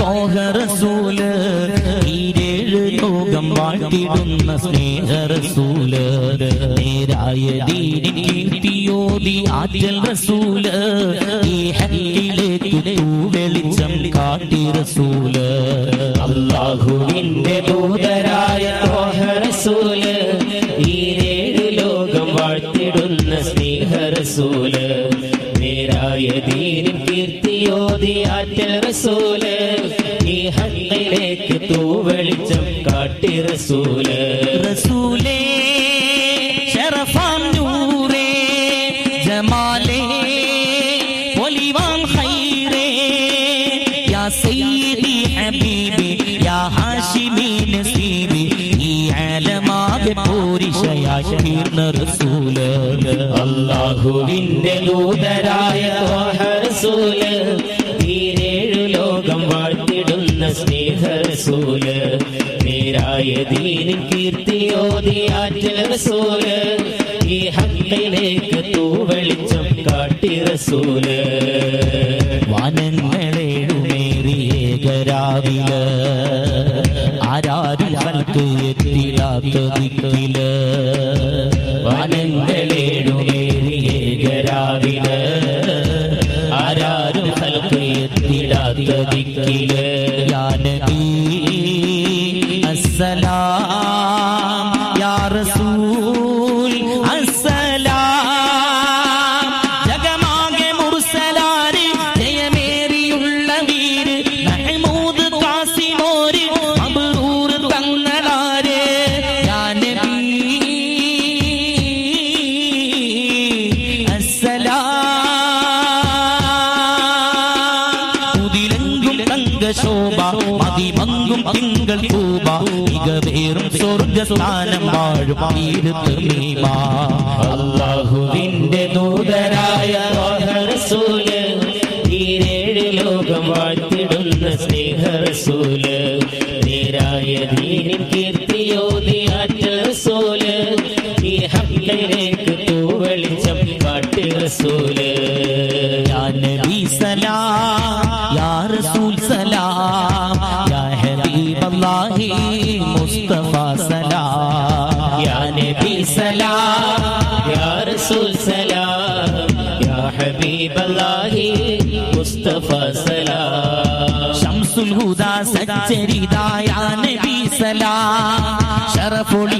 തോഹറസൂൽ ഈരേഴ് ലോകം വാഴ്ത്തിടുന്ന സ്നേഹറസൂൽ നേരായ കീർത്തിയോതി ആറ്റൽ റസൂൽ ഈ ഹക്കിലേക്ക് വെളിച്ചം കാട്ടി റസൂൽ. അള്ളാഹുവിന്റെ ദൂതരായ റസൂൽ ഈരേഴു ലോകം വാഴ്ത്തിടുന്ന സ്നേഹറസൂൽ നേരായ ദീനിൻ കീർത്തിയോതി ആറ്റൽ റസൂൽ. ഈ ഹക്കിലേക്ക് തൂവെളിച്ചം കാട്ടി റസൂൽ. റസൂലേ തീർന്ന റസൂൽ അള്ളാഹുവിന്റെ ദൂതരായ റസൂൽ. തീരേഴു ലോകം വാഴ്ത്തിടുന്ന സ്നേഹ സ്നേഹറസൂൽ നേരായ ദീനിൻ കീർത്തിയോതി ആറ്റൽ റസൂൽ. ഈ ഹക്കിലേക്ക് തൂവെളിച്ചം കാട്ടി റസൂൽ. വാനങ്ങളേഴുമേറിയേകരാവിൽ ആരാരും ദിക്കിൽ വനങ്ങളേഴുമേറിയേകരാവിൽ ആരാരും ഹൽക്ക് സ്വർഗസ്ഥാനം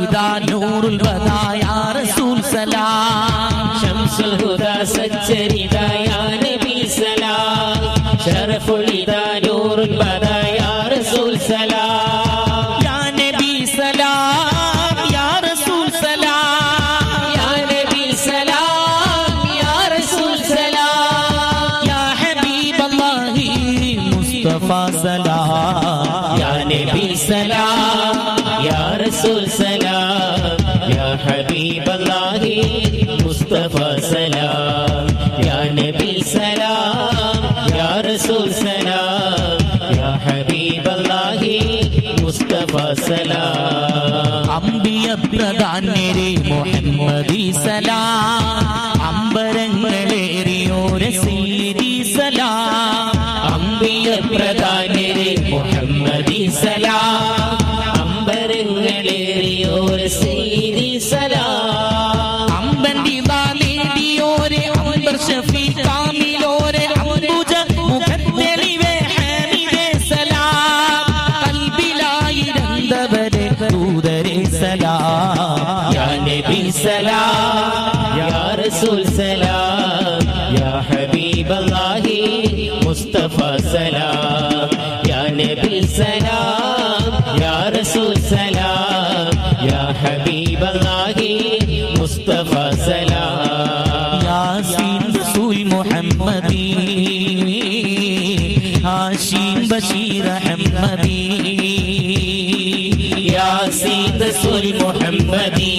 ശറഫുലിദാ നൂറുൽ വദാ യാ റസൂൽ സലാം. ശംസുൽ ഹുദ സച്ചരിതാ യാ നബി സലാം. ശറഫുലിദാ നൂറുൽ ബദാ സലാം യാ നബി സലാം യാ റസൂൽ സലാം യാ ഹബീബല്ലാഹി മുസ്തഫ സലാം. അംബിയ പ്രധാന്യരെ മുഹമ്മദി സലാം. അമ്പരങ്ങളേറിയോരെ സീരി സലാം. അംബിയ പ്രധാനരെ മുഹമ്മദി സലാം. യാ റസൂൽ സലാം യാ ഹബീബല്ലാഹി മുസ്തഫ സലാം. യാസീൻ റസൂൽ മുഹമ്മദി ഹാഷിം ബഷീർ അഹമ്മദി. യാസീൻ റസൂൽ മുഹമ്മദി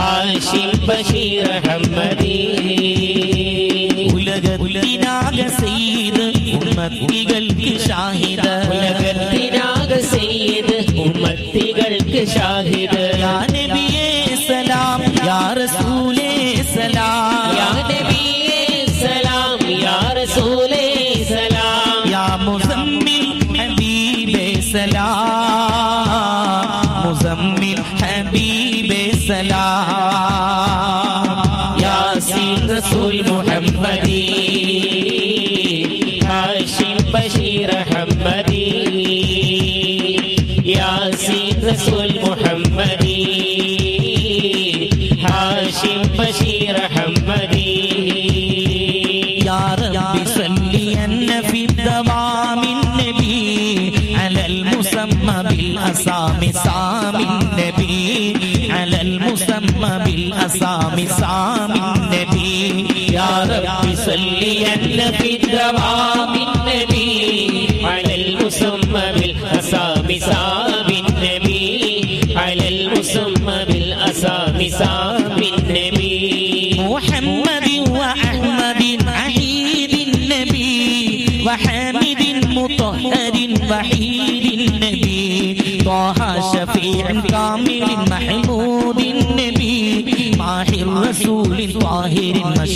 ഹാഷിം ബഷീർ അഹമ്മദി. ഉലകത്തിനാകെ സെയ്ത് ഉമ്മത്തികൾക്ക് ഷാഹിദ്. ഉലകത്തിനാകെ സെയ്ത് ഉമ്മത്തികൾക്ക് ഷാഹിദ്. യാ നബിയേ സലാം യാ റസൂലേ സലാം. യാ നബിയേ സലാം യാ റസൂലേ സലാം. യാ മുസമ്മിൽ ഹബീബേ സലാം. بالأسامي سامي النبي يا رب صليا في الدوام النبي على المسمى بالأسامي سامي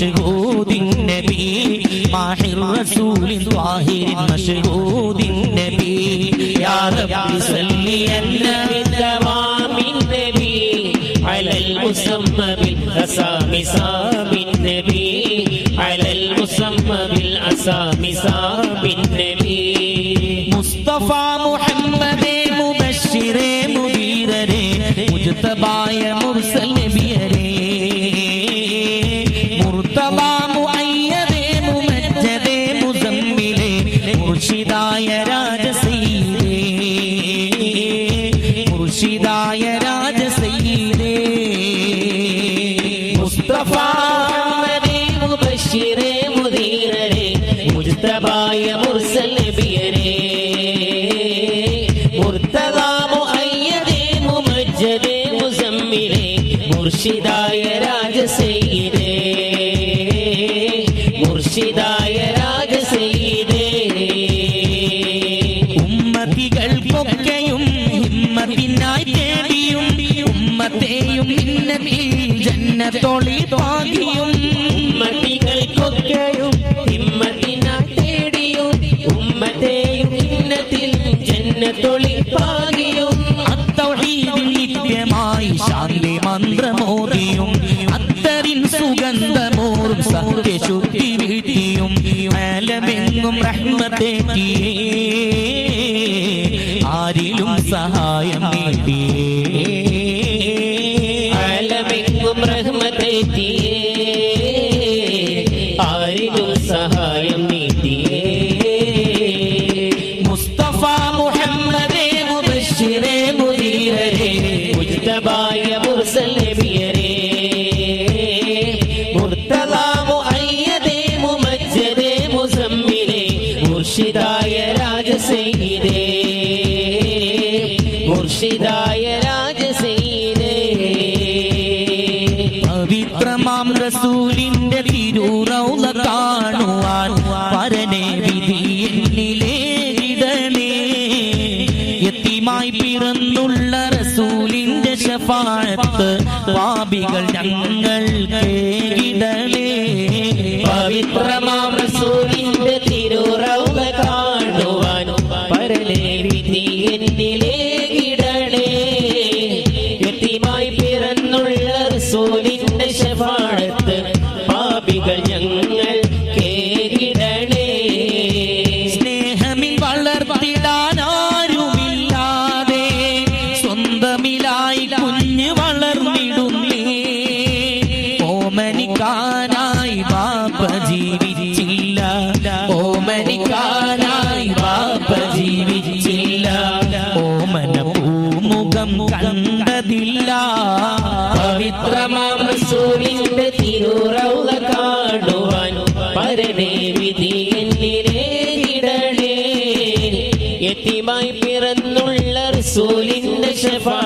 مشهود النبي ماح الرسول ظاهر مشهود النبي يا رب صلي لنا بدوام النبي على المسمى بالأسامي سام النبي على المسمى بالأسامي سام النبي مصطفى محمد مبشر مدير مجتبى രാജസയ്യിദേ മുർഷിദായ തേടിയും ഉമ്മത്തെയും ജന്നത്തോളി പാകിയും ഉമ്മത്തികൾക്കൊക്കെയും ഹിമ്മത്തിനായി തേടിയും ഉമ്മത്തെയും ഇന്നത്തിൽ ജന്നത്തൊളിപ്പാകിയും അത്തൗഹീദിൽ നിത്യമായി ശാന്തി മന്ത്രമോദിയും സുഗന്ധമോറും സത്യശുദ്ധി വീട്ടിയും ആലമെങ്ങും റഹ്മത്തേറ്റിയേ ആരിലും സഹായം നേടിയേ. ആലമെങ്ങും റഹ്മത്തെത്തിയേ ഷഫാഴത്ത് പാപികൾ ഞങ്ങൾ കേടലേ പവിത്രമാ റസൂലിന്റെ പൂമുഖം കണ്ടതില്ല. പവിത്രമാം റസൂലിന്റെ തിരുറൗല കാണുവാൻ പരനേ വിധി എന്നിലേകിടണേ എത്തിമായി പിറന്നുള്ള റസൂലിന്റെ ശഫാഴത്ത്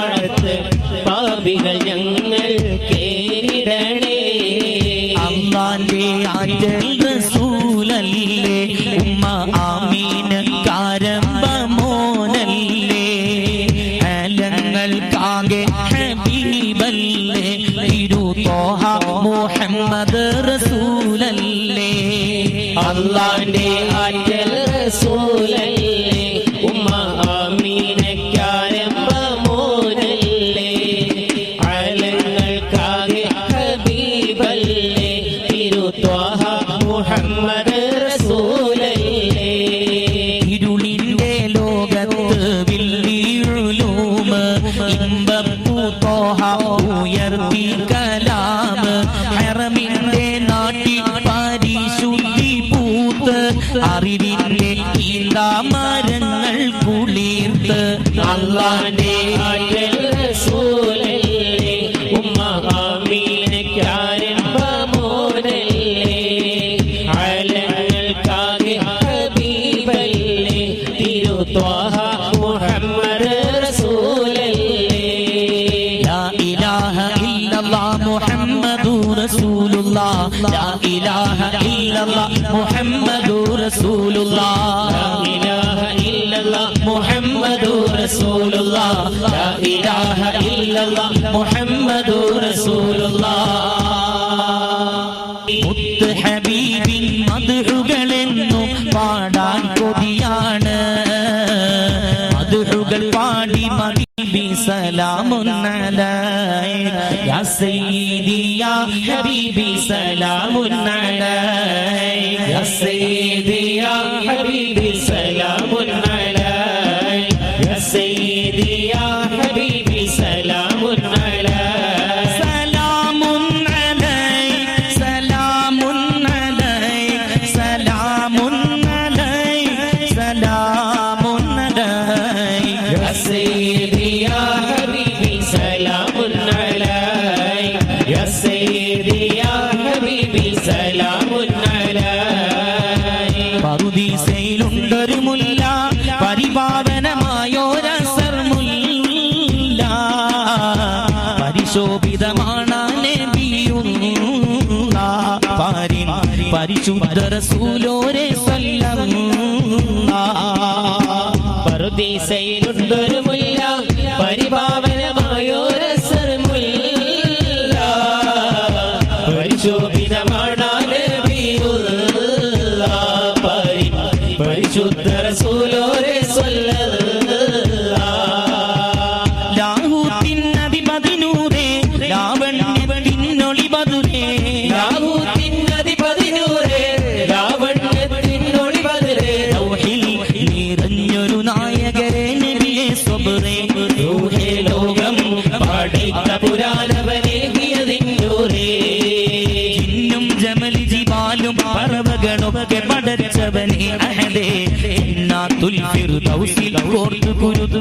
ത്വാഹ മുഹമ്മദ് റസൂലല്ലേ? ലാ ഇലാഹ ഇല്ലല്ലാഹ് മുഹമ്മദു റസൂലുള്ളാഹ്. ലാ ഇലാഹ ഇല്ലല്ലാഹ് മുഹമ്മദ് സലാമുൻ അലൈക യാ സയ്യിദി ഹബീബി സലാമുൻ അലൈക യാ സയ്യിദി ഹബീബി പരിശുദ്ധ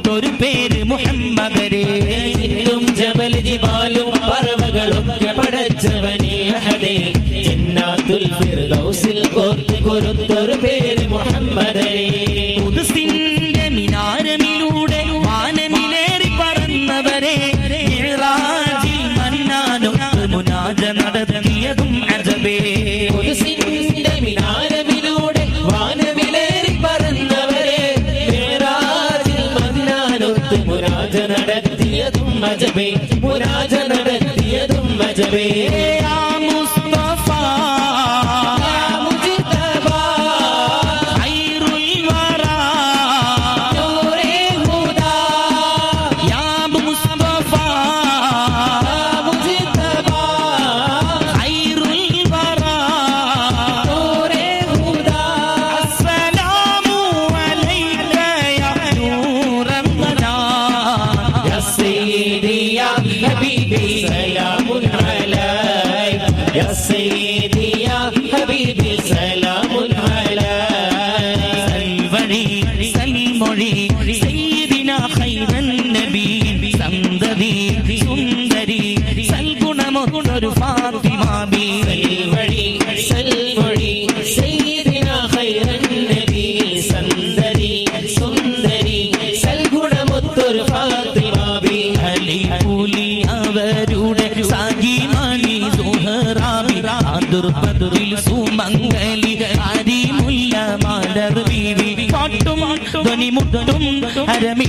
ഒരു പേര് മുഹമ്മദരെ. ഇന്നും ജബൽ ജിബാലും പറവകളൊക്കെ പടച്ചവനെ അഹദേ ഫിർദൗസിൽ ഓർത്തു കുരുത് പേര് മുഹമ്മദരെ. അജബേ പുരാജ നടത്തിയതും അജബേ செல்வழி செல்வழி செய்தினா ஹைரன்னதி சந்ததி சுந்தரி സൽഗുണമൊത്തൊരു ഫാത്തിമാബി അലി പുലി അവരുടെ സാഗിമാലി സുഹറാബി അതിർപ്പതിൽ സുമംഗലി അരിമുല്ല മലർ ബീവി. പാട്ടും ധ്വനിമുട്ടും അരമി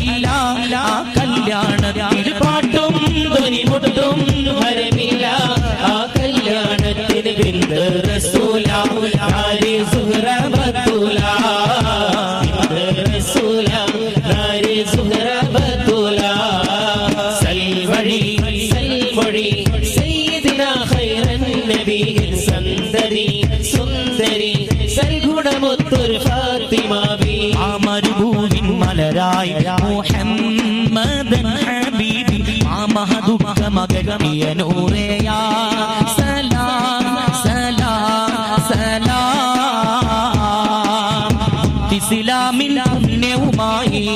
അധികമിയ നൂറേയാ സലാം സലാം സലാം. ഇസ്ലാമിൽ പുണ്യവുമായി.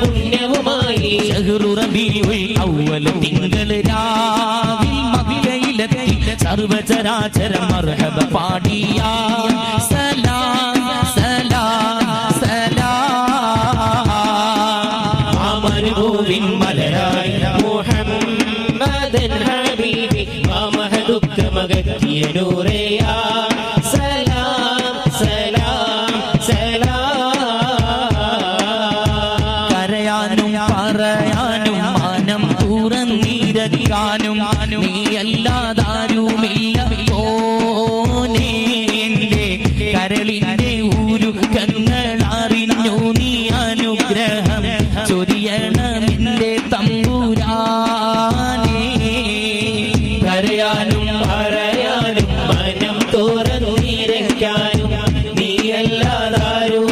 പുണ്യവുമായി. ഔവല തിങ്കൾ പാടിയാ. Yedure Tarô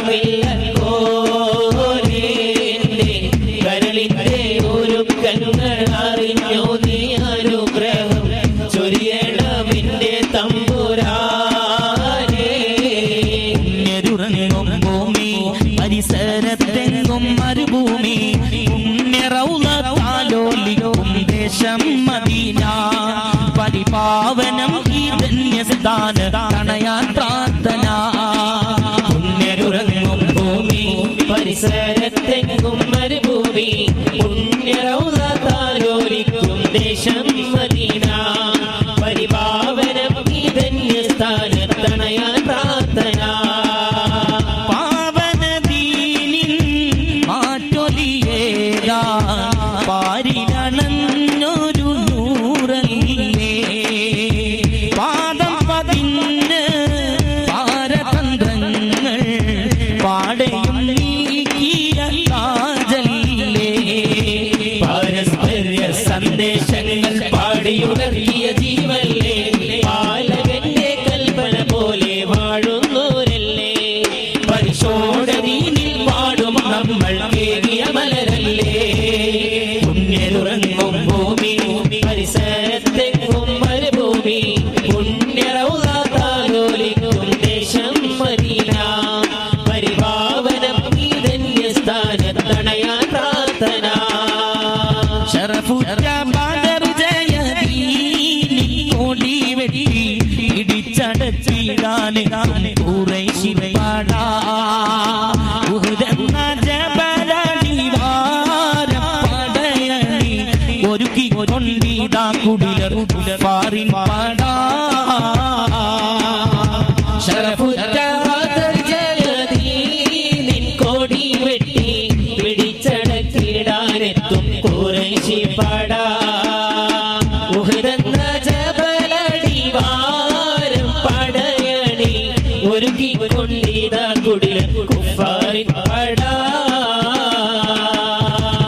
കുഫാറിൻ പട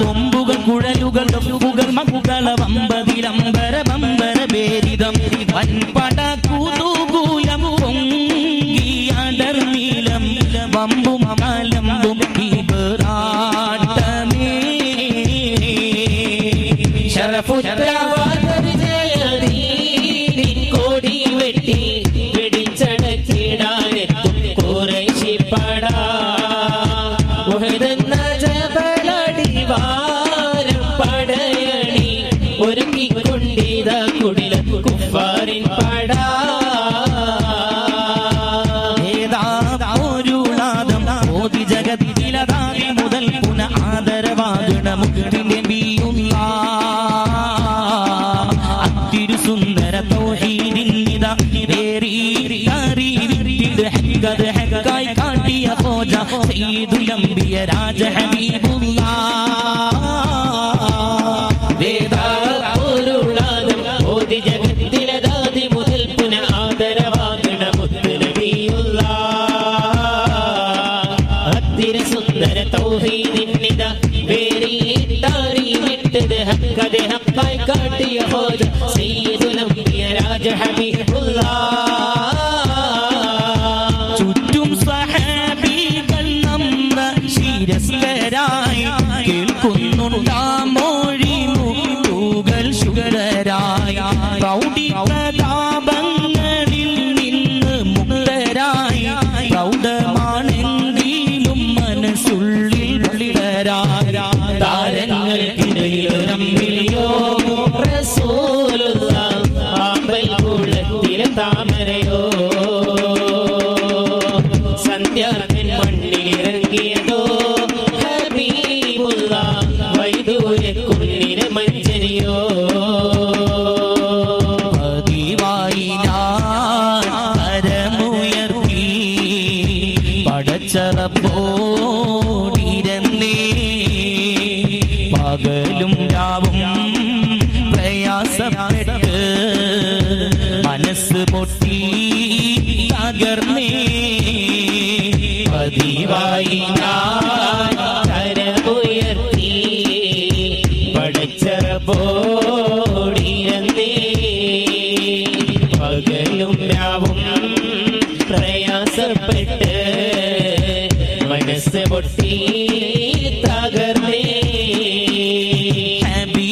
തുമ്പുകൾ കുഴലുകൾ മകുകള വമ്പത രാജ ഹബീബുള്ള വേദാളോരുള്ളാദം ഓതി ജഗത്തിലെ ദാതി മുതൽ പുന ആദരവാകണ മുത്തനബിയുള്ള അത്തിര സുന്ദര തൗഹീദിന്നിത വേറിയിട്ടാറി വിട്ടത് ഹക്കതെ ഹക്കായി കാട്ടിയ ഹോ सी तगर में है भी